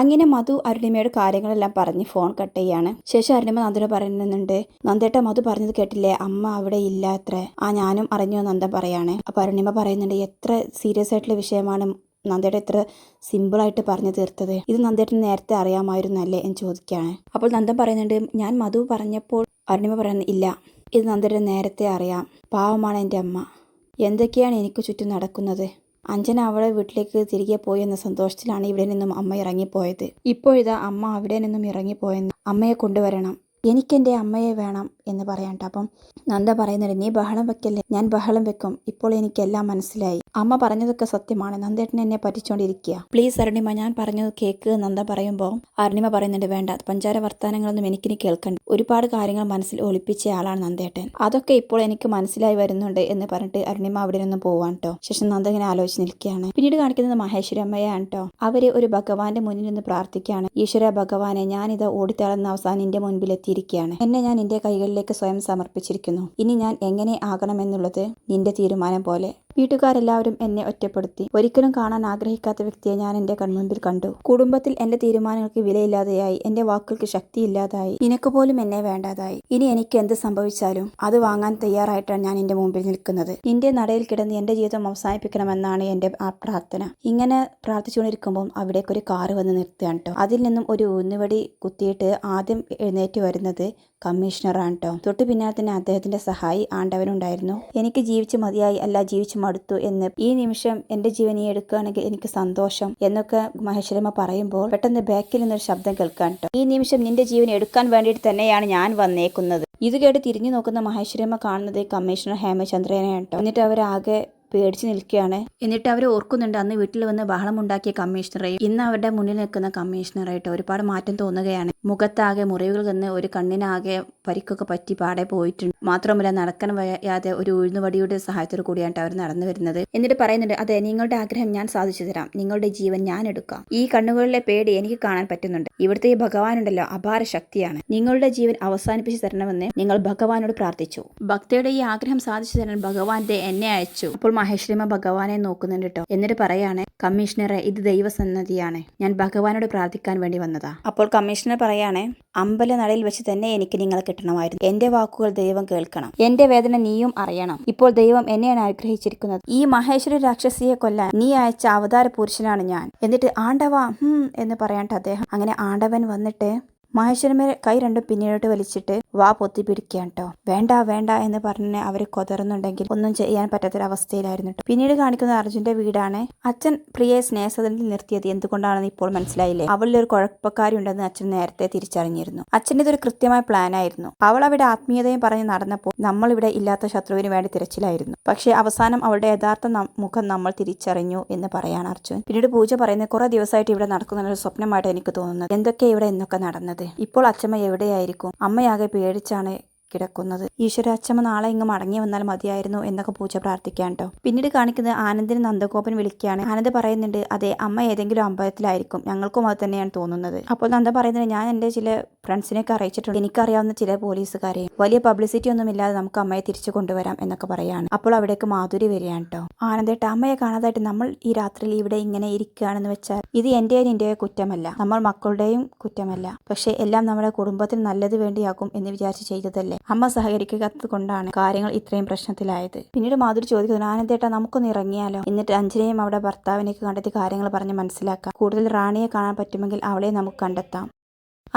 അങ്ങനെ മധു അരുണിമയോട് കാര്യങ്ങളെല്ലാം പറഞ്ഞ് ഫോൺ കട്ട് ചെയ്യാണ്. ശേഷം അരുണിമ നന്ദന പറയുന്നുണ്ട് നന്ദേട്ട മധു പറഞ്ഞത് കേട്ടില്ലേ? അമ്മ അവിടെ ഇല്ല അത്ര. ആ ഞാനും അറിഞ്ഞു നന്ദൻ പറയാണ്. അപ്പൊ അരുണിമ പറയുന്നുണ്ട് എത്ര സീരിയസ് ആയിട്ടുള്ള വിഷയമാണ് നന്ദേട്ട എത്ര സിമ്പിളായിട്ട് പറഞ്ഞു തീർത്തത്. ഇത് നന്ദേട്ടന് നേരത്തെ അറിയാമായിരുന്നല്ലേ എന്ന് ചോദിക്കുകയാണ് അപ്പോൾ നന്ദൻ പറയുന്നുണ്ട് ഞാൻ മധു പറഞ്ഞപ്പോൾ അരുണിമ പറയുന്നത് ഇല്ല. ഇത് നന്ദേട്ടൻ നേരത്തെ അറിയാം. പാവമാണ് എന്റെ അമ്മ. എന്തൊക്കെയാണ് എനിക്ക് ചുറ്റും നടക്കുന്നത്? അഞ്ജന അവളെ വീട്ടിലേക്ക് തിരികെ പോയി എന്ന സന്തോഷത്തിലാണ് ഇവിടെ നിന്നും അമ്മ ഇറങ്ങിപ്പോയത്. ഇപ്പോഴിതാ അമ്മ അവിടെ നിന്നും ഇറങ്ങിപ്പോയെന്ന് അമ്മയെ കൊണ്ടുവരണം. എനിക്കെന്റെ അമ്മയെ വേണം എന്ന് പറയണ്ട അപ്പം നന്ദ പറയുന്നുണ്ട് നീ ബഹളം വെക്കല്ലേ? ഞാൻ ബഹളം വെക്കും. ഇപ്പോൾ എനിക്കെല്ലാം മനസ്സിലായി. അമ്മ പറഞ്ഞതൊക്കെ സത്യമാണ്. നന്ദേട്ടൻ എന്നെ പറ്റിച്ചോണ്ടിരിക്കുക പ്ലീസ് അരുണിമ ഞാൻ പറഞ്ഞത് കേക്ക് നന്ദ പറയുമ്പോൾ അരുണിമ പറയുന്നുണ്ട് വേണ്ട. പഞ്ചാര വർത്തമാനങ്ങളൊന്നും എനിക്കിനി കേൾക്കണ്ട. ഒരുപാട് കാര്യങ്ങൾ മനസ്സിൽ ഒളിപ്പിച്ച ആളാണ് നന്ദേട്ടൻ. അതൊക്കെ ഇപ്പോൾ എനിക്ക് മനസ്സിലായി വരുന്നുണ്ട് എന്ന് പറഞ്ഞിട്ട് അരുണിമ അവിടെ നിന്ന് പോവാൻ കേട്ടോ ശേഷം നന്ദ ഇങ്ങനെ ആലോചിച്ച് നിൽക്കുകയാണ്. പിന്നീട് കാണിക്കുന്നത് മഹേശ്വരി അമ്മയാണ് കേട്ടോ അവർ ഒരു ഭഗവാന്റെ മുന്നിൽ നിന്ന് പ്രാർത്ഥിക്കുകയാണ്. ഈശ്വര ഭഗവാനെ ഞാനിത് ഓടിത്തളർന്ന അവസാനം എന്റെ മുൻപിൽ എത്തിയിരിക്കുകയാണ് എന്നെ ഞാൻ നിന്റെ കൈകളിലേക്ക് സ്വയം സമർപ്പിച്ചിരിക്കുന്നു. ഇനി ഞാൻ എങ്ങനെ ആകണമെന്നുള്ളത് നിന്റെ തീരുമാനം പോലെ വീട്ടുകാരെല്ലാവരും എന്നെ ഒറ്റപ്പെടുത്തി. ഒരിക്കലും കാണാൻ ആഗ്രഹിക്കാത്ത വ്യക്തിയെ ഞാൻ എന്റെ കൺമുൻപിൽ കണ്ടു. കുടുംബത്തിൽ എന്റെ തീരുമാനങ്ങൾക്ക് വിലയില്ലാതെയായി. എന്റെ വാക്കുകൾക്ക് ശക്തിയില്ലാതായി. നിനക്ക് പോലും എന്നെ വേണ്ടാതായി. ഇനി എനിക്ക് എന്ത് സംഭവിച്ചാലും അത് വാങ്ങാൻ തയ്യാറായിട്ടാണ് ഞാൻ എന്റെ മുമ്പിൽ നിൽക്കുന്നത്. നിന്റെ നടയിൽ കിടന്ന് എന്റെ ജീവിതം അവസാനിപ്പിക്കണമെന്നാണ് എന്റെ ആ പ്രാർത്ഥന. ഇങ്ങനെ പ്രാർത്ഥിച്ചുകൊണ്ടിരിക്കുമ്പോൾ അവിടേക്ക് ഒരു കാറ് വന്ന് നിർത്തുകയാണ് കേട്ടോ അതിൽ നിന്നും ഒരു ഊന്നുവടി കുത്തിയിട്ട് ആദ്യം എഴുന്നേറ്റ് വരുന്നത് കമ്മീഷണറാണ് കേട്ടോ തൊട്ടു പിന്നാലെ തന്നെ അദ്ദേഹത്തിന്റെ സഹായി ആണ്ടവനുണ്ടായിരുന്നു. എനിക്ക് ജീവിച്ച് മതിയായി. അല്ല ജീവിച്ച് മടുത്തു എന്ന് ഈ നിമിഷം എന്റെ ജീവൻ ഈ എടുക്കുകയാണെങ്കിൽ എനിക്ക് സന്തോഷം എന്നൊക്കെ മഹേശ്വരമ്മ പറയുമ്പോൾ പെട്ടെന്ന് ബാക്കിൽ നിന്നൊരു ശബ്ദം കേൾക്കാൻ ഈ നിമിഷം നിന്റെ ജീവൻ എടുക്കാൻ വേണ്ടിയിട്ട് തന്നെയാണ് ഞാൻ വന്നേക്കുന്നത്. ഇത് കേട്ട് തിരിഞ്ഞു നോക്കുന്ന മഹേശ്വരമ്മ കാണുന്നത് കമ്മീഷണർ ഹേമചന്ദ്രനെയാണ് കേട്ടോ എന്നിട്ട് അവരാകെ പേടിച്ച് നിൽക്കുകയാണ്. എന്നിട്ട് അവർ ഓർക്കുന്നുണ്ട് അന്ന് വീട്ടിൽ വന്ന് ബഹളമുണ്ടാക്കിയ കമ്മീഷണറെയും ഇന്ന് അവരുടെ മുന്നിൽ നിൽക്കുന്ന കമ്മീഷണറായിട്ട് ഒരുപാട് മാറ്റം തോന്നുകയാണ്. മുഖത്താകെ മുറിവുകൾ നിന്ന് ഒരു കണ്ണിനാകെ പരിക്കൊക്കെ പറ്റി പാടെ പോയിട്ടുണ്ട്. മാത്രമല്ല നടക്കാൻ വയ്യാതെ ഒരു ഉഴുന്നുവടിയുടെ സഹായത്തോടു കൂടിയാണ് അവർ നടന്നു വരുന്നത്. എന്നിട്ട് പറയുന്നുണ്ട് അതെ നിങ്ങളുടെ ആഗ്രഹം ഞാൻ സാധിച്ചു തരാം. നിങ്ങളുടെ ജീവൻ ഞാൻ എടുക്കാം. ഈ കണ്ണുകളിലെ പേടി എനിക്ക് കാണാൻ പറ്റുന്നുണ്ട്. ഇവിടുത്തെ ഈ ഭഗവാനുണ്ടല്ലോ അപാര ശക്തിയാണ്. നിങ്ങളുടെ ജീവൻ അവസാനിപ്പിച്ചു തരണമെന്ന് നിങ്ങൾ ഭഗവാനോട് പ്രാർത്ഥിച്ചു. ഭക്തയുടെ ഈ ആഗ്രഹം സാധിച്ചു തരാൻ ഭഗവാന്റെ എന്നെ അയച്ചു. അപ്പോൾ മഹേശ്വരിമ ഭഗവാനെ നോക്കുന്നുണ്ട് കേട്ടോ എന്നിട്ട് പറയാണ് കമ്മീഷണറെ ഇത് ദൈവസന്നതിയാണ് ഞാൻ ഭഗവാനോട് പ്രാർത്ഥിക്കാൻ വേണ്ടി വന്നതാ. അപ്പോൾ കമ്മീഷണർ പറയാണ് അമ്പല നടയിൽ വെച്ച് തന്നെ എനിക്ക് നിങ്ങളെ കിട്ടണമായിരുന്നു. എന്റെ വാക്കുകൾ ദൈവം കേൾക്കണം. എന്റെ വേദന നീയും അറിയണം. ഇപ്പോൾ ദൈവം എന്നെയാണ് ആഗ്രഹിച്ചിരിക്കുന്നത്. ഈ മഹേശ്വരി രാക്ഷസിയെ കൊല്ലാൻ നീ അയച്ച അവതാര പുരുഷനാണ് ഞാൻ. എന്നിട്ട് ആണ്ടവ ഹും എന്ന് പറയാണ്ട് അദ്ദേഹം അങ്ങനെ ആണ്ടവൻ വന്നിട്ട് മഹേശ്വരമേ കൈ രണ്ടും പിന്നീടോട്ട് വലിച്ചിട്ട് വാ പൊത്തി പിടിക്കുകയാണ് കേട്ടോ വേണ്ട വേണ്ട എന്ന് പറഞ്ഞ് അവർ കൊതറുന്നുണ്ടെങ്കിൽ ഒന്നും ചെയ്യാൻ പറ്റാത്തൊരവസ്ഥയിലായിരുന്നു കേട്ടോ പിന്നീട് കാണിക്കുന്ന അർജുന്റെ വീടാണ് അച്ഛൻ പ്രിയയെ സ്നേഹസദനത്തിൽ നിർത്തിയത് എന്തുകൊണ്ടാണെന്ന് ഇപ്പോൾ മനസ്സിലായില്ലേ? അവളിൽ ഒരു കുഴപ്പക്കാരി ഉണ്ടെന്ന് അച്ഛൻ നേരത്തെ തിരിച്ചറിഞ്ഞിരുന്നു. അച്ഛന്റെ ഇതൊരു കൃത്യമായ പ്ലാൻ ആയിരുന്നു. അവൾ അവിടെ ആത്മീയതയും പറഞ്ഞ് നടന്നപ്പോൾ നമ്മൾ ഇവിടെ ഇല്ലാത്ത ശത്രുവിന് വേണ്ടി തിരച്ചിലായിരുന്നു. പക്ഷേ അവസാനം അവളുടെ യഥാർത്ഥ മുഖം നമ്മൾ തിരിച്ചറിഞ്ഞു എന്ന് പറയാണ് അർജുൻ. പിന്നീട് പൂജ പറയുന്ന കുറെ ദിവസമായിട്ട് ഇവിടെ നടക്കുന്ന ഒരു സ്വപ്നമായിട്ട് എനിക്ക് തോന്നുന്നത്. എന്തൊക്കെ ഇവിടെ എന്നൊക്കെ നടന്നത്? ഇപ്പോൾ അച്ഛമ്മ എവിടെയായിരിക്കും? അമ്മയാകെ പേടിച്ചാണ് കിടക്കുന്നത്. ഈശ്വര അച്ഛമ്മ നാളെ ഇങ്ങ് മടങ്ങി വന്നാൽ മതിയായിരുന്നു എന്നൊക്കെ പൂജ പ്രാർത്ഥിക്കാൻ കേട്ടോ പിന്നീട് കാണിക്കുന്നത് ആനന്ദിന് നന്ദഗോപൻ വിളിക്കുകയാണ്. ആനന്ദ് പറയുന്നുണ്ട് അതെ അമ്മ ഏതെങ്കിലും അമ്പലത്തിലായിരിക്കും. ഞങ്ങൾക്കും അത് തന്നെയാണ് തോന്നുന്നത്. അപ്പോൾ നന്ദ പറയുന്നത് ഞാൻ എന്റെ ചില ഫ്രണ്ട്സിനെയൊക്കെ അറിയിച്ചിട്ടുണ്ട്. എനിക്കറിയാവുന്ന ചില പോലീസുകാരെ. വലിയ പബ്ലിസിറ്റി ഒന്നും ഇല്ലാതെ നമുക്ക് അമ്മയെ തിരിച്ചു കൊണ്ടുവരാം എന്നൊക്കെ പറയാണ്. അപ്പോൾ അവിടേക്ക് മാധുരി വരികയാണ് കേട്ടോ ആനന്ദേട്ട അമ്മയെ കാണാതായിട്ട് നമ്മൾ ഈ രാത്രിയിൽ ഇവിടെ ഇങ്ങനെ ഇരിക്കുകയാണെന്ന് വെച്ചാൽ ഇത് എന്റെയും നിന്റെയോ കുറ്റമല്ല. നമ്മൾ മക്കളുടെയും കുറ്റമല്ല. പക്ഷേ എല്ലാം നമ്മുടെ കുടുംബത്തിന് നല്ലത് വേണ്ടിയാക്കും എന്ന് വിചാരിച്ച് ചെയ്തതല്ലേ? അമ്മ സഹകരിക്കാത്തത് കൊണ്ടാണ് കാര്യങ്ങൾ ഇത്രയും പ്രശ്നത്തിലായത്. പിന്നീട് മാധുരി ചോദിക്കുന്നു ആനന്ദേട്ട നമുക്കൊന്ന് ഇറങ്ങിയാലോ? എന്നിട്ട് അഞ്ജനയും അവിടെ ഭർത്താവിനേക്ക് കണ്ടെത്തി കാര്യങ്ങൾ പറഞ്ഞ് മനസ്സിലാക്കാം. കൂടുതൽ റാണിയെ കാണാൻ പറ്റുമെങ്കിൽ അവളെ നമുക്ക് കണ്ടെത്താം.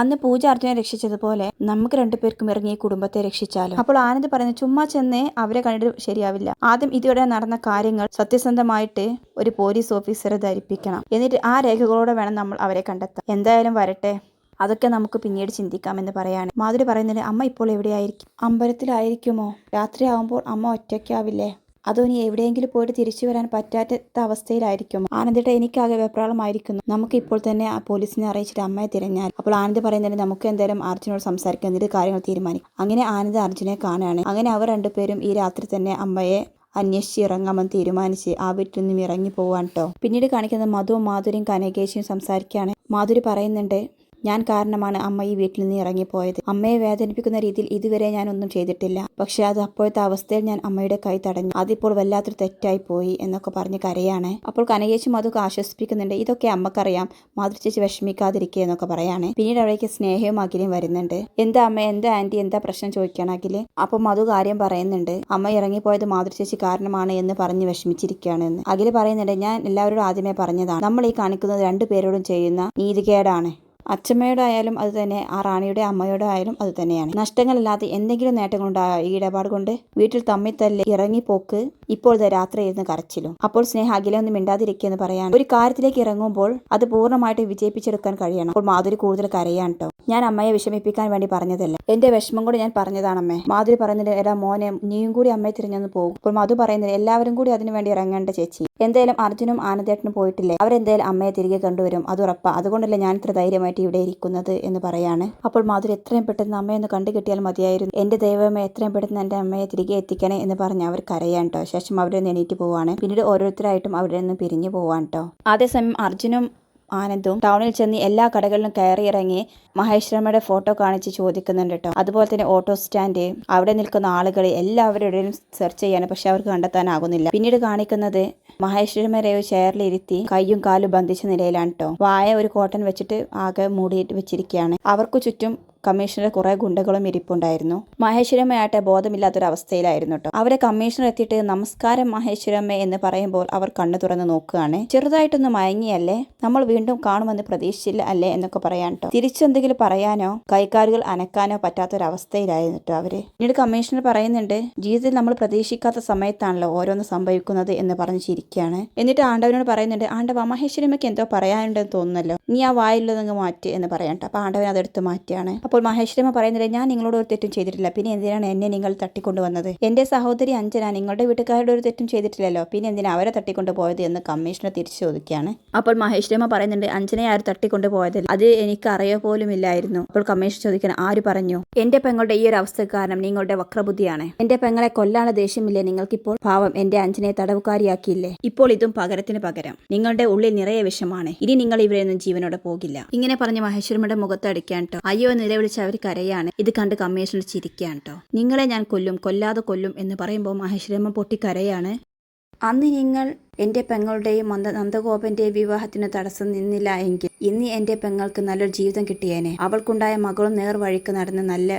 അന്ന് പൂജ അർജുനെ രക്ഷിച്ചതുപോലെ നമുക്ക് രണ്ടുപേർക്കും ഇറങ്ങി കുടുംബത്തെ രക്ഷിച്ചാലോ? അപ്പോൾ ആനന്ദ് പറയുന്നു ചുമ്മാ ചെന്ന് അവരെ കണ്ടിട്ട് ശരിയാവില്ല. ആദ്യം ഇതുവരെ നടന്ന കാര്യങ്ങൾ സത്യസന്ധമായിട്ട് ഒരു പോലീസ് ഓഫീസറെ ധരിപ്പിക്കണം. എന്നിട്ട് ആ രേഖകളോടെ വേണം നമ്മൾ അവരെ കണ്ടെത്താൻ. എന്തായാലും വരട്ടെ. അതൊക്കെ നമുക്ക് പിന്നീട് ചിന്തിക്കാം എന്ന് പറയാണ്. മാധുരി പറയുന്നത് അമ്മ ഇപ്പോൾ എവിടെയായിരിക്കും? അമ്പലത്തിലായിരിക്കുമോ? രാത്രിയാവുമ്പോൾ അമ്മ ഒറ്റയ്ക്കാവില്ലേ? അതോ ഇനി എവിടെയെങ്കിലും പോയിട്ട് തിരിച്ചു വരാൻ പറ്റാത്ത അവസ്ഥയിലായിരിക്കും. ആനന്ദിട്ട് എനിക്കാകെ വെപ്രാളമായിരിക്കുന്നു. നമുക്ക് ഇപ്പോൾ തന്നെ ആ പോലീസിനെ അറിയിച്ചിട്ട് അമ്മയെ തിരഞ്ഞാൽ. അപ്പോൾ ആനന്ദ് പറയുന്നതിന് നമുക്ക് എന്തായാലും അർജുനോട് സംസാരിക്കാം എന്നിട്ട് കാര്യങ്ങൾ തീരുമാനിക്കും. അങ്ങനെ ആനന്ദ് അർജുനെ കാണുകയാണ്. അങ്ങനെ അവർ രണ്ടുപേരും ഈ രാത്രി തന്നെ അമ്മയെ അന്വേഷിച്ച് ഇറങ്ങാമെന്ന് തീരുമാനിച്ച് ആ വീട്ടിൽ നിന്നും ഇറങ്ങി പോവാൻ കേട്ടോ പിന്നീട് കാണിക്കുന്നത് മധുവും മാധുരിയും കനകേശിയും സംസാരിക്കുകയാണ്. മാധുരി പറയുന്നുണ്ട് ഞാൻ കാരണമാണ് അമ്മ ഈ വീട്ടിൽ നിന്ന് ഇറങ്ങിപ്പോയത്. അമ്മയെ വേദനിപ്പിക്കുന്ന രീതിയിൽ ഇതുവരെ ഞാൻ ഒന്നും ചെയ്തിട്ടില്ല. പക്ഷെ അത് അപ്പോഴത്തെ അവസ്ഥയിൽ ഞാൻ അമ്മയുടെ കൈ തടഞ്ഞു. അതിപ്പോൾ വല്ലാത്തൊരു തെറ്റായി പോയി എന്നൊക്കെ പറഞ്ഞ് കരയാണ്. അപ്പോൾ കനകേശും അതൊക്കെ ആശ്വസിപ്പിക്കുന്നുണ്ട്. ഇതൊക്കെ അമ്മക്കറിയാം. മാതൃചേച്ചി വിഷമിക്കാതിരിക്കുക എന്നൊക്കെ പറയാണ്. പിന്നീട് അവിടേക്ക് സ്നേഹവും അഖിലും വരുന്നുണ്ട്. എന്താ അമ്മ? എന്താ ആന്റി എന്താ പ്രശ്നം? ചോദിക്കണം അഖിൽ. അപ്പം മധു കാര്യം പറയുന്നുണ്ട്. അമ്മ ഇറങ്ങിപ്പോയത് മാതൃചേച്ചി കാരണമാണ് എന്ന് പറഞ്ഞ് വിഷമിച്ചിരിക്കുകയാണ് എന്ന് അഖിൽ പറയുന്നുണ്ട് ഞാൻ എല്ലാവരോടും ആദ്യമേ പറഞ്ഞതാണ്. നമ്മൾ ഈ കാണിക്കുന്നത് രണ്ടു പേരോടും ചെയ്യുന്ന നീതികേടാണ്. അച്ഛമ്മയുടെ ആയാലും അത് തന്നെ ആ റാണിയുടെ അമ്മയുടെ ആയാലും അത് തന്നെയാണ്. നഷ്ടങ്ങളില്ലാതെ എന്തെങ്കിലും നേട്ടങ്ങളുണ്ടായ ഈ ഇടപാട് കൊണ്ട്? വീട്ടിൽ തമ്മിൽ ഇറങ്ങി ഇറങ്ങിപ്പോക്ക് ഇപ്പോൾ രാത്രി ഇരുന്ന് കരച്ചിലും. അപ്പോൾ സ്നേഹ അഖിലൊന്നും മിണ്ടാതിരിക്കുമെന്ന് പറയാൻ. ഒരു കാര്യത്തിലേക്ക് ഇറങ്ങുമ്പോൾ അത് പൂർണമായിട്ട് വിജയിപ്പിച്ചെടുക്കാൻ കഴിയണം. അപ്പോൾ മാധുരി കൂടുതൽ കരയാണ് ഞാൻ അമ്മയെ വിഷമിപ്പിക്കാൻ വേണ്ടി പറഞ്ഞതല്ല. എന്റെ വിഷമം കൂടി ഞാൻ പറഞ്ഞതാണ് അമ്മേ മാധുരി പറയുന്നത് എടാ മോനെ നീയും കൂടി അമ്മയെ തിരിഞ്ഞൊന്ന് പോകും അപ്പോൾ മധു പറയുന്നത് എല്ലാവരും കൂടി അതിനു വേണ്ടി ഇറങ്ങേണ്ട ചേച്ചി. എന്തായാലും അർജുനും ആനന്ദേട്ടനും പോയിട്ടില്ലേ? അവരെന്തായാലും അമ്മയെ തിരികെ കണ്ടുവരും. അത് ഉറപ്പാ. അതുകൊണ്ടല്ലേ ഞാൻ ഇത്ര ധൈര്യമായിട്ട് ഇവിടെ ഇരിക്കുന്നത് എന്ന് പറയാണ്. അപ്പോൾ മാധുരി എത്രയും പെട്ടെന്ന് അമ്മയൊന്ന് കണ്ടു കിട്ടിയാൽ മതിയായിരുന്നു. എന്റെ ദൈവമേ എത്രയും പെട്ടെന്ന് എന്റെ അമ്മയെ തിരികെ എത്തിക്കണേ എന്ന് പറഞ്ഞ് അവർ കരയാൻ കേട്ടോ ശേഷം അവരെ എണീറ്റ് പോവാണ്. പിന്നീട് ഓരോരുത്തരായിട്ടും അവിടെ നിന്ന് പിരിഞ്ഞു പോവാൻ കേട്ടോ അതേസമയം അർജുനും ആനന്ദും ടൗണിൽ ചെന്ന് എല്ലാ കടകളിലും കയറി ഇറങ്ങി മഹേശ്വരമ്മയുടെ ഫോട്ടോ കാണിച്ച് ചോദിക്കുന്നുണ്ട് കേട്ടോ അതുപോലെ തന്നെ ഓട്ടോ സ്റ്റാൻഡ് അവിടെ നിൽക്കുന്ന ആളുകൾ എല്ലാവരുടെയും സെർച്ച് ചെയ്യാണ്. പക്ഷെ അവർക്ക് കണ്ടെത്താനാകുന്നില്ല. പിന്നീട് കാണിക്കുന്നത് മഹേശ്വരമ്മരെ ഒരു ചെയറിലിരുത്തി കൈയും കാലും ബന്ധിച്ച നിലയിലാണ് കേട്ടോ വായ ഒരു കോട്ടൺ വെച്ചിട്ട് ആകെ മൂടിയിട്ട് വെച്ചിരിക്കുകയാണ് അവർക്ക് ചുറ്റും കമ്മീഷണർ കുറെ ഗുണ്ടകളും ഇരിപ്പുണ്ടായിരുന്നു. മഹേശ്വരമ്മയാട്ടെ ബോധമില്ലാത്തൊരവസ്ഥയിലായിരുന്നു കേട്ടോ. അവരെ കമ്മീഷണർ എത്തിയിട്ട് നമസ്കാരം മഹേശ്വരമ്മ എന്ന് പറയുമ്പോൾ അവർ കണ്ണു തുറന്ന് നോക്കുകയാണ്. ചെറുതായിട്ടൊന്ന് മയങ്ങിയല്ലേ? നമ്മൾ വീണ്ടും കാണുമെന്ന് പ്രതീക്ഷിച്ചില്ല അല്ലേ എന്നൊക്കെ പറയാൻ കേട്ടോ. തിരിച്ചെന്തെങ്കിലും പറയാനോ കൈകാലുകൾ അനക്കാനോ പറ്റാത്തൊരവസ്ഥയിലായിരുന്നു കേട്ടോ അവർ. പിന്നീട് കമ്മീഷണർ പറയുന്നുണ്ട് ജീവിതത്തിൽ നമ്മൾ പ്രതീക്ഷിക്കാത്ത സമയത്താണല്ലോ ഓരോന്ന് സംഭവിക്കുന്നത് എന്ന് പറഞ്ഞ് ചിരിക്കുകയാണ്. എന്നിട്ട് ആണ്ടവനോട് പറയുന്നുണ്ട് ആണ്ടവ മഹേശ്വരമ്മയ്ക്ക് എന്തോ പറയാനുണ്ടെന്ന് തോന്നുന്നല്ലോ. നീ ആ വായിലുള്ളതങ്ങ് മാറ്റി എന്ന് പറയണ്ട അപ്പൊ ആണ്ടവൻ അതെടുത്ത് മാറ്റിയാണ് അപ്പോൾ മഹേശ്വരമ്മ പറയുന്നില്ല ഞാൻ നിങ്ങളോട് ഒരു തെറ്റും ചെയ്തിട്ടില്ല. പിന്നെ എന്തിനാണ് എന്നെ നിങ്ങൾ തട്ടിക്കൊണ്ടുവന്നത്? എന്റെ സഹോദരി അഞ്ജന നിങ്ങളുടെ വീട്ടുകാരുടെ ഒരു തെറ്റും ചെയ്തിട്ടില്ലല്ലോ. പിന്നെ എന്തിനാ അവരെ തട്ടിക്കൊണ്ടു പോയത് എന്ന് കമ്മീഷണർ തിരിച്ചു ചോദിക്കുകയാണ് അപ്പോൾ മഹേശ്വരമ്മ പറയുന്നുണ്ട് അഞ്ജനയെ ആര് തട്ടിക്കൊണ്ടു പോയതിൽ അത് എനിക്ക് അറിയോ പോലും ഇല്ലായിരുന്നു. അപ്പോൾ കമ്മീഷൻ ചോദിക്കണം ആര് പറഞ്ഞു? എന്റെ പെങ്ങളുടെ ഈ ഒരു അവസ്ഥ കാരണം നിങ്ങളുടെ വക്രബുദ്ധിയാണ്. എന്റെ പെങ്ങളെ കൊല്ലാണ് ദേഷ്യമില്ലേ? നിങ്ങൾക്കിപ്പോൾ പാവം എന്റെ അഞ്ജനയെ തടവുകാരിയാക്കിയില്ലേ? ഇപ്പോൾ ഇതും പകരത്തിന് പകരം. നിങ്ങളുടെ ഉള്ളിൽ നിറയെ വിഷമാണ്. ഇനി നിങ്ങൾ ഇവരെയൊന്നും ജീവനോടെ പോകില്ല. ഇങ്ങനെ പറഞ്ഞ് മഹേശ്വരമ്മയുടെ മുഖത്ത് അടിക്കാൻ കേട്ടോ അയ്യോ എന്ന് നിലവിളിച്ച് അവർ കരയാണ്. ഇത് കണ്ട് കമ്മീഷണർ ചിരിക്കുകയാണ് കേട്ടോ നിങ്ങളെ ഞാൻ കൊല്ലും കൊല്ലാതെ കൊല്ലും എന്ന് പറയുമ്പോൾ മഹേശ്വരമ്മ പൊട്ടിക്കരയാണ് അന്ന് നിങ്ങൾ എന്റെ പെങ്ങളുടെയും മന്ദ നന്ദഗോപന്റെയും വിവാഹത്തിന് തടസ്സം നിന്നില്ല എങ്കിൽ ഇന്ന് എന്റെ പെങ്ങൾക്ക് നല്ലൊരു ജീവിതം കിട്ടിയേനെ. അവൾക്കുണ്ടായ മകളും നേർവഴിക്ക് നടന്ന് നല്ല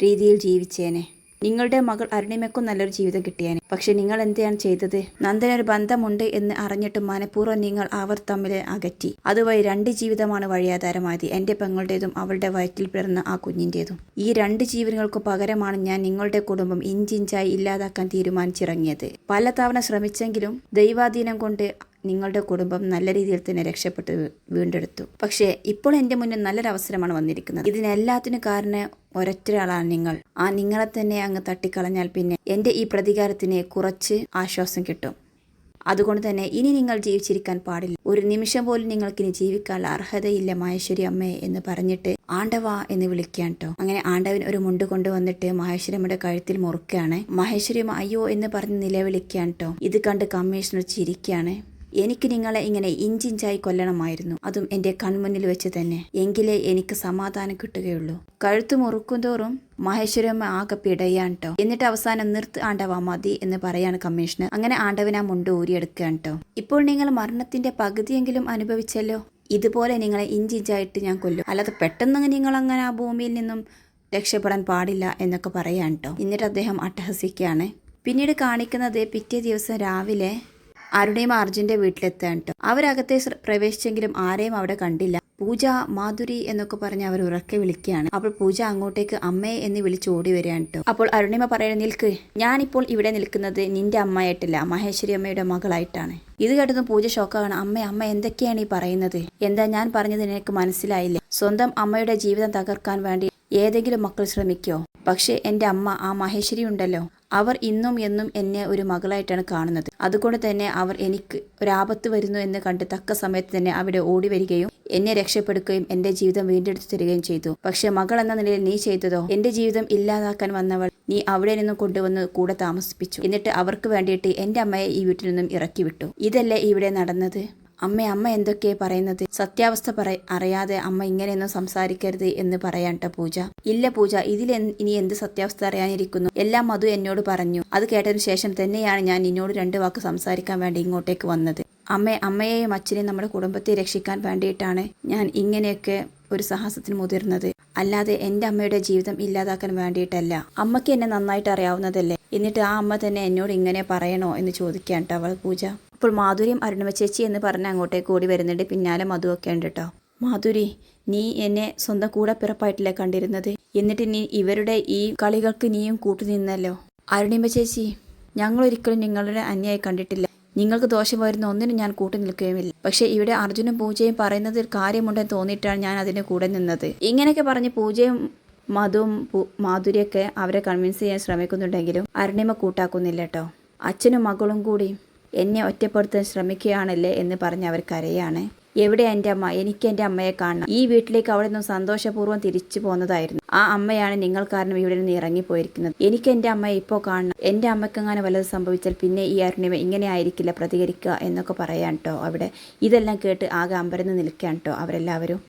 രീതിയിൽ ജീവിച്ചേനെ. നിങ്ങളുടെ മകൾ അരുണിമയ്ക്കും നല്ലൊരു ജീവിതം കിട്ടിയേനെ. പക്ഷെ നിങ്ങൾ എന്താണ് ചെയ്തത്? നന്ദനൊരു ബന്ധമുണ്ട് എന്ന് അറിഞ്ഞിട്ട് മനഃപൂർവം നിങ്ങൾ അവർ തമ്മിൽ അകറ്റി. അതുവഴി രണ്ട് ജീവിതമാണ് വഴിയാധാരമായത്. എന്റെ പെങ്ങളുടേതും അവളുടെ വയറ്റിൽ പിറന്ന ആ കുഞ്ഞിന്റേതും ഈ രണ്ട് ജീവനുകൾക്ക് പകരമാണ് ഞാൻ നിങ്ങളുടെ കുടുംബം ഇഞ്ചിഞ്ചായി ഇല്ലാതാക്കാൻ തീരുമാനിച്ചിറങ്ങിയത്. പലതവണ ശ്രമിച്ചെങ്കിലും ദൈവാധീനം കൊണ്ട് നിങ്ങളുടെ കുടുംബം നല്ല രീതിയിൽ തന്നെ രക്ഷപ്പെട്ട് വീണ്ടെടുത്തു. പക്ഷേ ഇപ്പോൾ എന്റെ മുന്നിൽ നല്ലൊരു അവസരമാണ് വന്നിരിക്കുന്നത്. ഇതിനെല്ലാത്തിനും കാരണം ഒരൊറ്റയാളാണ് നിങ്ങൾ. ആ നിങ്ങളെ തന്നെ അങ്ങ് തട്ടിക്കളഞ്ഞാൽ പിന്നെ എന്റെ ഈ പ്രതികാരത്തിന് കുറച്ച് ആശ്വാസം കിട്ടും. അതുകൊണ്ട് തന്നെ ഇനി നിങ്ങൾ ജീവിച്ചിരിക്കാൻ പാടില്ല. ഒരു നിമിഷം പോലും നിങ്ങൾക്കിനി ജീവിക്കാൻ അർഹതയില്ല മഹേശ്വരി അമ്മേ എന്ന് പറഞ്ഞിട്ട് ആണ്ടവ എന്ന് വിളിക്കാൻ കേട്ടോ അങ്ങനെ ആണ്ടവൻ ഒരു മുണ്ട് കൊണ്ടുവന്നിട്ട് മഹേശ്വരമ്മയുടെ കഴുത്തിൽ മുറുക്കുകയാണ് മഹേശ്വരി അയ്യോ എന്ന് പറഞ്ഞ് നിലവിളിക്കാൻ കേട്ടോ ഇത് കണ്ട് കമ്മീഷണർ ചിരിക്കുകയാണ് എനിക്ക് നിങ്ങളെ ഇങ്ങനെ ഇഞ്ചിഞ്ചായി കൊല്ലണമായിരുന്നു. അതും എന്റെ കൺമുന്നിൽ വെച്ച് തന്നെ. എങ്കിലേ എനിക്ക് സമാധാനം കിട്ടുകയുള്ളൂ. കഴുത്ത് മുറുക്കുന്തോറും മഹേശ്വരമ്മ ആകെ പിടയാൻ ട്ടോ. എന്നിട്ട് അവസാനം നിർത്ത് ആണ്ടവാ മതി എന്ന് പറയാണ് കമ്മീഷണർ. അങ്ങനെ ആണ്ടവൻ ആ മുണ്ട് ഊരിയെടുക്കുകയാണ് ഇപ്പോൾ നിങ്ങൾ മരണത്തിന്റെ പകുതിയെങ്കിലും അനുഭവിച്ചല്ലോ? ഇതുപോലെ നിങ്ങളെ ഇഞ്ചിഞ്ചായിട്ട് ഞാൻ കൊല്ലും. അല്ലാതെ പെട്ടെന്ന് നിങ്ങൾ അങ്ങനെ ആ ഭൂമിയിൽ നിന്നും രക്ഷപ്പെടാൻ പാടില്ല എന്നൊക്കെ പറയാൻ ട്ടോ. എന്നിട്ട് അദ്ദേഹം അട്ടഹസിക്കുകയാണ്. പിന്നീട് കാണിക്കുന്നത് പിറ്റേ ദിവസം രാവിലെ അരുണിയും അർജുന്റെ വീട്ടിലെത്താൻ കേട്ടോ അവരകത്തെ പ്രവേശിച്ചെങ്കിലും ആരെയും അവിടെ കണ്ടില്ല. പൂജ മാധുരി എന്നൊക്കെ പറഞ്ഞ് അവർ ഉറക്കെ വിളിക്കുകയാണ്. അപ്പോൾ പൂജ അങ്ങോട്ടേക്ക് അമ്മയെ എന്ന് വിളിച്ച് ഓടി വരികയാണ് കേട്ടോ അപ്പോൾ അരുണിമ പറയുന്നത് നിൽക്ക്. ഞാനിപ്പോൾ ഇവിടെ നിൽക്കുന്നത് നിന്റെ അമ്മയായിട്ടില്ല മഹേശ്വരി അമ്മയുടെ മകളായിട്ടാണ്. ഇത് കേട്ടതും പൂജ ഷോക്കാണ്. അമ്മ അമ്മ എന്തൊക്കെയാണ് ഈ പറയുന്നത്? എന്താ ഞാൻ പറഞ്ഞത് നിനക്ക് മനസ്സിലായില്ലേ? സ്വന്തം അമ്മയുടെ ജീവിതം തകർക്കാൻ വേണ്ടി ഏതെങ്കിലും മക്കൾ ശ്രമിക്കോ? പക്ഷേ എന്റെ അമ്മ ആ മഹേശ്വരി ഉണ്ടല്ലോ. അവർ ഇന്നും എന്നും എന്നെ ഒരു മകളായിട്ടാണ് കാണുന്നത്. അതുകൊണ്ട് തന്നെ അവർ എനിക്ക് ഒരാപത്ത് വരുന്നു എന്ന് കണ്ട് തക്ക സമയത്ത് തന്നെ അവിടെ ഓടി വരികയും എന്നെ രക്ഷപ്പെടുകയും എന്റെ ജീവിതം വീണ്ടെടുത്തു തരികയും ചെയ്തു. പക്ഷെ മകൾ എന്ന നിലയിൽ നീ ചെയ്തതോ? എന്റെ ജീവിതം ഇല്ലാതാക്കാൻ വന്നവൾ നീ അവിടെ നിന്നും കൊണ്ടുവന്ന് കൂടെ താമസിപ്പിച്ചു. എന്നിട്ട് അവർക്ക് വേണ്ടിയിട്ട് എന്റെ അമ്മയെ ഈ വീട്ടിൽ നിന്നും ഇറക്കി വിട്ടു ഇതല്ലേ ഇവിടെ നടന്നത്? അമ്മ അമ്മ എന്തൊക്കെയാ പറയുന്നത്? സത്യാവസ്ഥ പറ അറിയാതെ അമ്മ ഇങ്ങനെയൊന്നും സംസാരിക്കരുത് എന്ന് പറയാട്ടോ പൂജ. ഇല്ല പൂജ ഇതിൽ ഇനി എന്ത് സത്യാവസ്ഥ അറിയാനിരിക്കുന്നു? എല്ലാം മധു എന്നോട് പറഞ്ഞു. അത് കേട്ടതിന് ശേഷം തന്നെയാണ് ഞാൻ നിന്നോട് രണ്ട് വാക്ക് സംസാരിക്കാൻ വേണ്ടി ഇങ്ങോട്ടേക്ക് വന്നത്. അമ്മ അമ്മയെയും അച്ഛനെയും നമ്മുടെ കുടുംബത്തെ രക്ഷിക്കാൻ വേണ്ടിയിട്ടാണ് ഞാൻ ഇങ്ങനെയൊക്കെ ഒരു സാഹസത്തിന് മുതിർന്നത്. അല്ലാതെ എന്റെ അമ്മയുടെ ജീവിതം ഇല്ലാതാക്കാൻ വേണ്ടിയിട്ടല്ല. അമ്മയ്ക്ക് എന്നെ നന്നായിട്ട് അറിയാവുന്നതല്ലേ? എന്നിട്ട് ആ അമ്മ തന്നെ എന്നോട് ഇങ്ങനെ പറയണോ എന്ന് ചോദിക്കാൻ കേട്ടോ അവൾ പൂജ. അപ്പോൾ മാധുര്യം അരുണിമ ചേച്ചി എന്ന് പറഞ്ഞ് അങ്ങോട്ടേക്ക് ഓടി വരുന്നുണ്ട്. പിന്നാലെ മധുവൊക്കെ ഉണ്ട് കേട്ടോ. മാധുരി നീ എന്നെ സ്വന്തം കൂടെ പിറപ്പായിട്ടില്ലേ കണ്ടിരുന്നത്. എന്നിട്ട് നീ ഇവരുടെ ഈ കളികൾക്ക് നീയും കൂട്ടുനിന്നല്ലോ അരുണിമ ചേച്ചി ഞങ്ങൾ ഒരിക്കലും നിങ്ങളുടെ അന്യായി കണ്ടിട്ടില്ല. നിങ്ങൾക്ക് ദോഷം വരുന്ന ഒന്നിനും ഞാൻ കൂട്ടു നിൽക്കുകയുമില്ല. പക്ഷേ ഇവിടെ അർജുനും പൂജയും പറയുന്നതിൽ കാര്യമുണ്ടെന്ന് തോന്നിയിട്ടാണ് ഞാൻ അതിന് കൂടെ നിന്നത്. ഇങ്ങനെയൊക്കെ പറഞ്ഞ് പൂജയും മധുവും മാധുരിയൊക്കെ അവരെ കൺവിൻസ് ചെയ്യാൻ ശ്രമിക്കുന്നുണ്ടെങ്കിലും അരുണിമ കൂട്ടാക്കുന്നില്ല കേട്ടോ. അച്ഛനും മകളും കൂടി എന്നെ ഒറ്റപ്പെടുത്താൻ ശ്രമിക്കുകയാണല്ലേ എന്ന് പറഞ്ഞ് അവർ കരയാണ്. എവിടെ എന്റെ അമ്മ? എനിക്ക് എന്റെ അമ്മയെ കാണണം. ഈ വീട്ടിലേക്ക് അവിടെ നിന്നും സന്തോഷപൂർവം തിരിച്ചു പോന്നതായിരുന്നു ആ അമ്മയാണ് നിങ്ങൾ കാരണം ഇവിടെ നിന്ന് ഇറങ്ങിപ്പോയിരിക്കുന്നത്. എനിക്ക് എന്റെ അമ്മയെ ഇപ്പോൾ കാണണം. എന്റെ അമ്മക്കെങ്ങനെ വല്ലത് സംഭവിച്ചാൽ പിന്നെ ഈ അരുണിമ ഇങ്ങനെ ആയിരിക്കില്ല പ്രതികരിക്കുക എന്നൊക്കെ പറയാൻ കേട്ടോ അവിടെ. ഇതെല്ലാം കേട്ട് ആകെ അമ്പരന്ന് നിൽക്കാൻ കേട്ടോ അവരെല്ലാവരും.